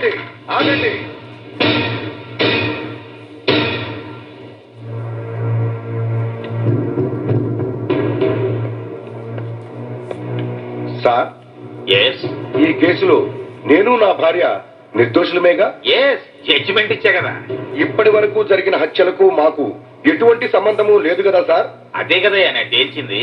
ఆగండి ఆగండి. Sir? Yes ఈ కేసులో నేను నా భార్య నిర్దోషులమేగా? ఎస్ జడ్జిమెంట్ ఇచ్చా కదా. ఇప్పటి వరకు జరిగిన హత్యలకు మాకు ఎటువంటి సంబంధము లేదు కదా సార్? అదే కదా ఆయన తేల్చింది.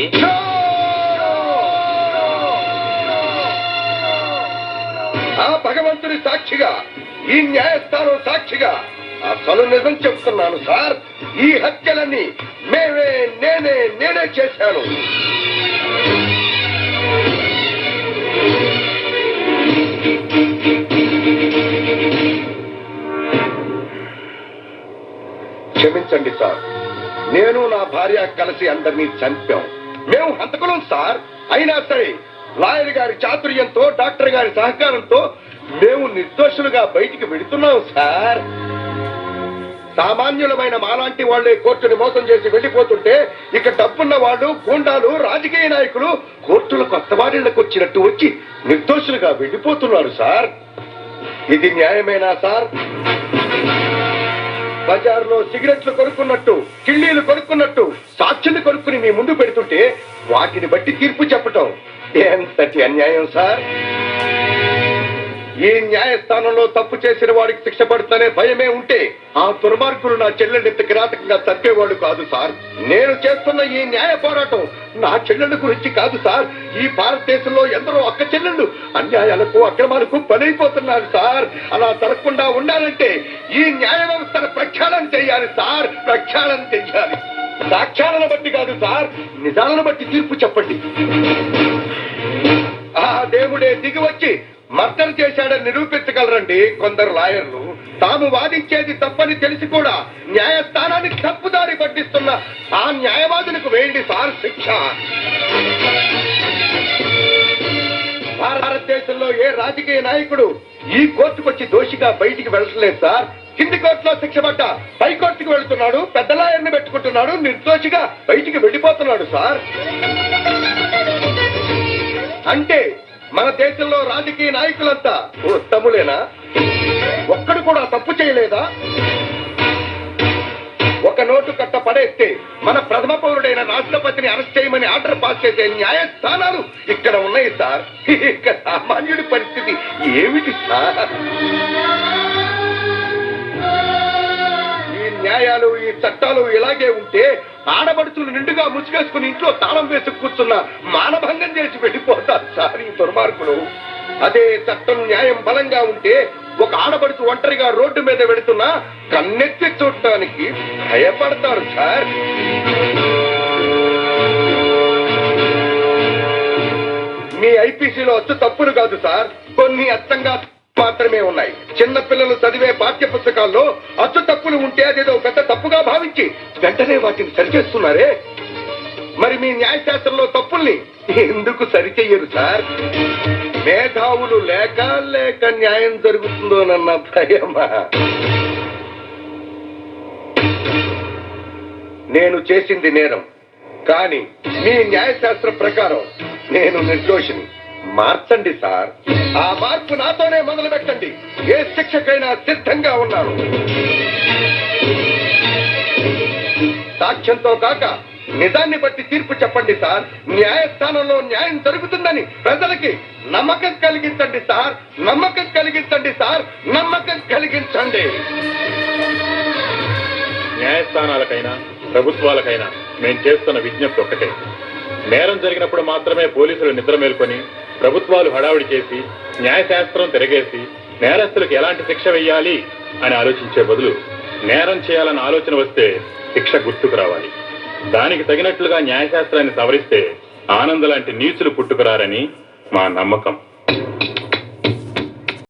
సాక్షిగా ఈ న్యాయస్థానం సాక్షిగా అసలు నిజం చెప్తున్నాను సార్. ఈ హత్యలన్నీ మేమే నేనే నేనే చేశాను. క్షమించండి సార్. నేను నా భార్య కలిసి అందరినీ చంపాం. మేము హంతకులం సార్. అయినా సరే లాయర్ గారి చాతుర్యంతో డాక్టర్ గారి సహకారంతో మేము నిర్దోషులుగా బయటికి వెళుతున్నాం సార్. సామాన్యులమైన మాలాంటి వాళ్ళే కోర్టుని మోసం చేసి వెళ్ళిపోతుంటే ఇక డబ్బున్న వాళ్ళు గూండాలు రాజకీయ నాయకులు కోర్టుల కొత్త వారిళ్ళకు వచ్చినట్టు వచ్చి నిర్దోషులుగా వెళ్ళిపోతున్నారు సార్. ఇది న్యాయమేనా సార్? బజార్లో సిగరెట్లు కొనుక్కున్నట్టు కిళ్ళీలు కొనుక్కున్నట్టు సాక్షులు కొనుక్కుని మీ ముందు పెడుతుంటే వాటిని బట్టి తీర్పు చెప్పటం. ఎంతటి అన్యాయం సార్? ఈ న్యాయస్థానంలో తప్పు చేసిన వాడికి శిక్ష పడుతుందనే భయమే ఉంటే ఆ దుర్మార్గులు నా చెల్లెల్ని కిరాతకంగా తప్పేవాడు కాదు సార్. నేను చేస్తున్న ఈ న్యాయ పోరాటం నా చెల్లెళ్ళ గురించి కాదు సార్. ఈ భారతదేశంలో ఎందరో అక్క చెల్లెళ్ళు అన్యాయాలకు అక్రమాలకు బలైపోతున్నారు సార్. అలా జరగకుండా ఉండాలంటే ఈ న్యాయ వ్యవస్థను ప్రక్షాళన చేయాలి సార్. ప్రక్షాళన చెయ్యాలి సాక్ష్యాలను బట్టి కాదు సార్. నిజాలను బట్టి తీర్పు చెప్పండి. ఆ దేవుడే దిగి వచ్చి మర్డర్ చేశాడని నిరూపించగలరండి కొందరు లాయర్లు. తాము వాదించేది తప్పని తెలిసి కూడా న్యాయస్థానానికి తప్పుదారి పట్టిస్తున్న ఆ న్యాయవాదులకు వేయండి సార్ శిక్ష. భారతదేశంలో ఏ రాజకీయ నాయకుడు ఈ కోర్టుకొచ్చి దోషిగా బయటికి వెళ్ళలేదు సార్? కింది కోర్టులో శిక్ష పడ్డ పై కోర్టుకు వెళ్తున్నాడు పెద్ద లాయర్ని పెట్టుకుంటున్నాడు నిర్దోషిగా బయటికి వెళ్ళిపోతున్నాడు సార్. అంటే మన దేశంలో రాజకీయ నాయకులంతా ఉత్తములేనా? ఒక్కడు కూడా తప్పు చేయలేదా? ఒక నోటు కట్ట పడేస్తే మన ప్రథమ పౌరుడైన రాష్ట్రపతిని అరెస్ట్ చేయమని ఆర్డర్ పాస్ చేసే న్యాయస్థానాలు ఇక్కడ ఉన్నాయి సార్. ఇక సామాన్యుడి పరిస్థితి ఏమిటి సార్? ఈ న్యాయాలు ఈ చట్టాలు ఇలాగే ఉంటే ఆడబడుచులు నిండుగా ముసుగేసుకుని ఇంట్లో తాళం వేసి కూర్చున్న మానభంగం చేసి వెళ్ళిపోతారు సార్ ఈ దుర్మార్గులు. అదే చట్టం న్యాయం బలంగా ఉంటే ఒక ఆడబడుచు ఒంటరిగా రోడ్డు మీద వెళుతున్నా కన్నెత్తి చూడటానికి భయపడతారు సార్. మీ ఐపీసీలో వచ్చి తప్పులు కాదు సార్. కొన్ని అర్థంగా మాత్రమే ఉన్నాయి. చిన్న పిల్లలు చదివే పాఠ్య పుస్తకాల్లో అచ్చు తప్పులు ఉంటే అదేదో పెద్ద తప్పుగా భావించి వెంటనే వాటిని సరిచేస్తున్నారే? మరి మీ న్యాయశాస్త్రంలో తప్పుల్ని ఎందుకు సరిచేయరు సార్? మేధావులు లేక లేక న్యాయం జరుగుతుందోనన్న భయమా? నేను చేసింది నేరం. కానీ మీ న్యాయశాస్త్ర ప్రకారం నేను నిర్దోషిని. మార్చండి సార్. ఆ మార్పు నాతోనే మొదలు పెట్టండి. ఏ శిక్షకైనా సిద్ధంగా ఉన్నాను సాక్ష్యంతో కాక నిజాన్ని బట్టి తీర్పు చెప్పండి సార్. న్యాయస్థానంలో న్యాయం జరుగుతుందని ప్రజలకి నమ్మకం కలిగించండి సార్. నమ్మకం కలిగించండి సార్. నమ్మకం కలిగించండి. న్యాయస్థానాలకైనా ప్రభుత్వాలకైనా మేము చేస్తున్న విజ్ఞప్తి ఒక్కటే. నేరం జరిగినప్పుడు మాత్రమే పోలీసులు నిద్ర మేల్కొని ప్రభుత్వాలు హడావుడి చేసి న్యాయశాస్త్రం తిరగేసి నేరస్తులకు ఎలాంటి శిక్ష వెయ్యాలి అని ఆలోచించే బదులు నేరం చేయాలన్న ఆలోచన వస్తే శిక్ష గుర్తుకు రావాలి. దానికి తగినట్లుగా న్యాయశాస్త్రాన్ని సవరిస్తే ఆనంద్ లాంటి నీచులు పుట్టుకురారని మా నమ్మకం.